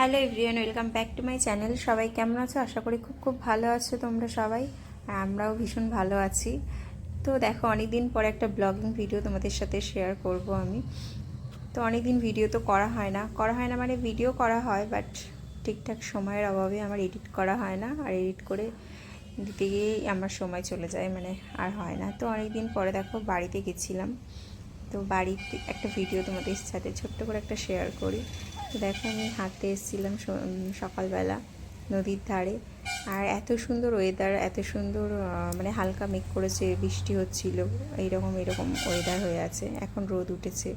Hello everyone, welcome back to my channel. সবাই কেমন আছো? আশা করি খুব খুব ভালো আছো তোমরা সবাই। আর আমরাও ভীষণ ভালো আছি। তো দেখো অনেক দিন পর একটা ব্লগিং ভিডিও তোমাদের সাথে শেয়ার করব আমি। তো অনেক দিন ভিডিও তো করা হয় না। করা হয় না মানে ভিডিও করা হয়, বাট ঠিকঠাক সময়ের অভাবে আমার এডিট করা হয় না। আর এডিট করে দিতে গিয়েই আমার সময় চলে যায় মানে আর হয় না। তো অনেক দিন পরে দেখো, বাড়িতে গেছিলাম। তো বাড়িতে একটা ভিডিও তোমাদের সাথে ছোট্ট করে একটা শেয়ার করি। তো দেখো আমি হাঁটতে এসেছিলাম সকালবেলা নদীর ধারে। আর এত সুন্দর ওয়েদার এত সুন্দর মানে হালকা মেঘ করেছে, বৃষ্টি হচ্ছিল, এইরকম এরকম ওয়েদার হয়ে আছে। এখন রোদ উঠেছে,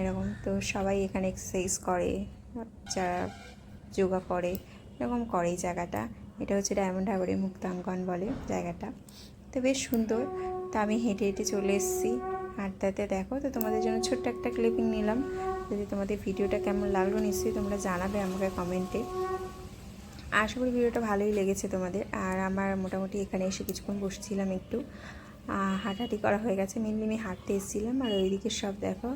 এরকম। তো সবাই এখানে এক্সারসাইজ করে যারা যোগা করে, এরকম করে এই জায়গাটা। এটা হচ্ছে ডায়মন্ড হারবারের মুক্তাঙ্গন বলে জায়গাটা। তো বেশ সুন্দর। তো আমি হেঁটে হেঁটে চলে এসেছি। হাঁটতে দেখো, তো তোমাদের জন্য ছোট্ট একটা ক্লিপিং নিলাম। যদি তোমাদের ভিডিওটা কেমন লাগল, নিশ্চয়ই তোমরা জানাবে আমাকে কমেন্টে। আশা করি ভিডিওটা ভালোই লেগেছে তোমাদের। আর আমার মোটামুটি এখানে এসে কিছুক্ষণ বসছিলাম একটু। হাঁটাহাঁটি করা হয়ে গেছে মেনলি আমি হাঁটতে এসেছিলাম। আর ওইদিকে সব দেখো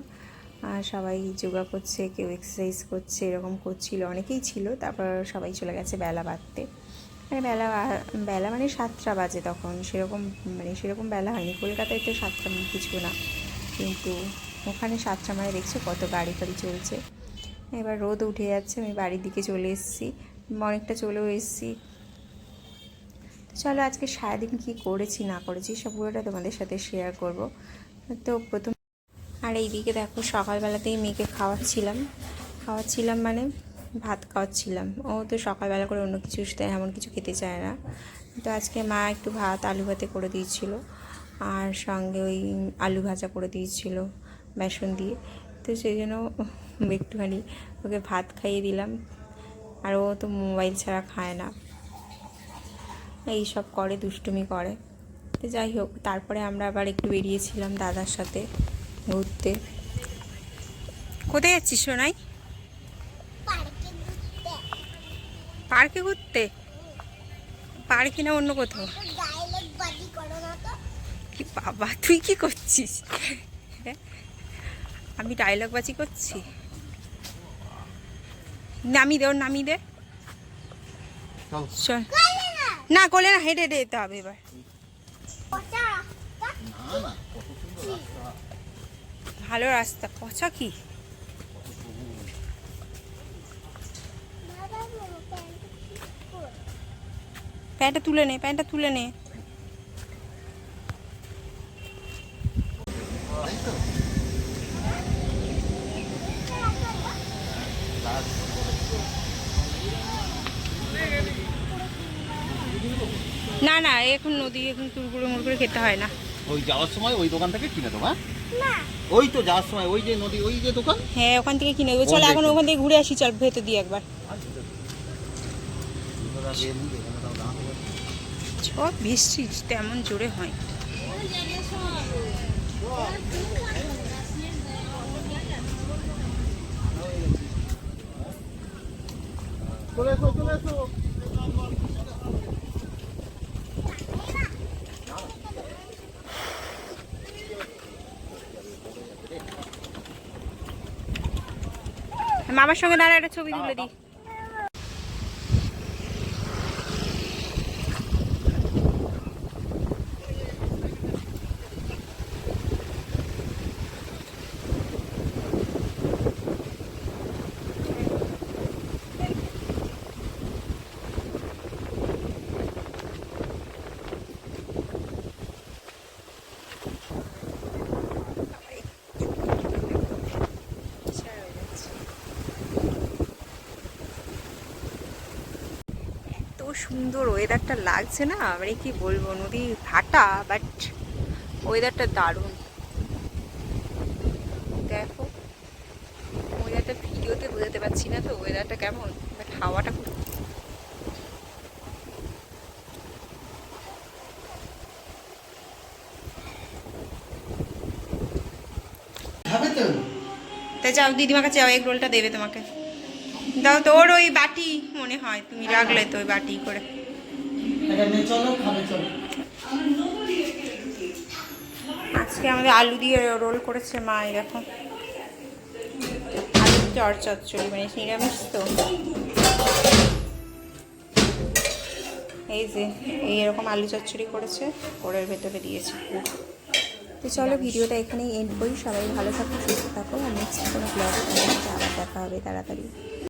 সবাই যোগা করছে, কেউ এক্সারসাইজ করছে, এরকম করছিল। অনেকেই ছিল, তারপর সবাই চলে গেছে বেলা বাঁধতে মানে বেলা বেলা মানে সাতটা বাজে তখন। সেরকম মানে সেরকম বেলা হয়নি। কলকাতায় তো সাতটা কিছু না। কিন্তু ওখানে সাতটা মানে দেখছ কত গাড়ি ফাড়ি চলছে। এবার রোদ উঠে যাচ্ছে, আমি বাড়ির দিকে চলে এসেছি। অনেকটা চলেও এসেছি। তো চলো আজকে সারাদিন কী করেছি, না করেছি, সবগুলোটা তোমাদের সাথে শেয়ার করব। তো প্রথম আর এইদিকে দেখো সকালবেলাতেই মেয়েকে খাওয়াচ্ছিলাম। খাওয়াচ্ছিলাম মানে ভাত খাওয়াচ্ছিলাম। ও তো সকালবেলা করে অন্য কিছু এমন কিছু খেতে চায় না। তো আজকে মা একটু ভাত, আলু ভাতে করে দিয়েছিল। আর সঙ্গে ওই আলু ভাজা করে দিয়েছিল। বেসন দিয়ে। তো সেই জন্য একটুখানি ওকে ভাত খাইয়ে দিলাম। আর ও তো মোবাইল ছাড়া খায় না। এই সব করে দুষ্টুমি করে। তো যাই হোক তারপরে আমরা আবার একটু বেরিয়েছিলাম দাদার সাথে ঘুরতে। কোথায় যাচ্ছিস সোনাই? পার্কে ঘুরতে? পার্কে না অন্য কোথাও? কি বাবা তুই কি করছিস? হ্যাঁ? আমি ডায়লগ বাজি করছি। নামি দে ওর নামি দে। চল। না। না করলে না হেঁটে হেঁটে যেতে হবে এবার। পচা রাস্তা। না না কত সুন্দর রাস্তা। ভালো রাস্তা পচা কি? প্যান্টটা তুলে নে প্যান্টটা তুলে নে তাই তো না না এখন নদী এখন কুরকুরে মুরকুরে খেতে হয় না। ওই যাওয়ার সময় ওই দোকান থেকে কিনে দেবো হ্যাঁ? না। ওই তো যাওয়ার সময় ওই যে নদী ওই যে দোকান? হ্যাঁ ওখান থেকে কিনে দেবো। চল এখন ওখান থেকে ঘুরে আসি চল ভেতর দিয়ে একবার। বৃষ্টি তেমন জোরে হয়। চলে এসো চলে এসো। মামার সঙ্গে দাঁড়া একটা ছবি তুলে দিই এত সুন্দর ওয়েদারটা লাগছে না? মানে কি বলব নদী ভাটা বাট ওয়েদারটা দারুণ। দেখো ওয়েদারটা ভিডিওতে বোঝাতে পারছি না তো ওয়েদারটা কেমন বাট হাওয়াটা খুব তো? তা যাও দিদিমার কাছে যাও এগ রোলটা দেবে তোমাকে। দাও তো ওর ওই বাটি। মনে হয় তুমি রাখলে তো ওই বাটি করে। আজকে আমাদের আলু দিয়ে রোল করেছে মা এরকম আলু চচ্চড়ি মানে নিরামিষ তো। এই যে এই এরকম আলু চচ্চড়ি করেছে ওরের ভেতরে দিয়েছে। তো চলো ভিডিওটা এখানেই এন্ড করি। সবাই ভালো থাকো সুস্থ থাকো। আর নেক্সট কোনো ব্লগে আবার দেখা হবে তাড়াতাড়ি।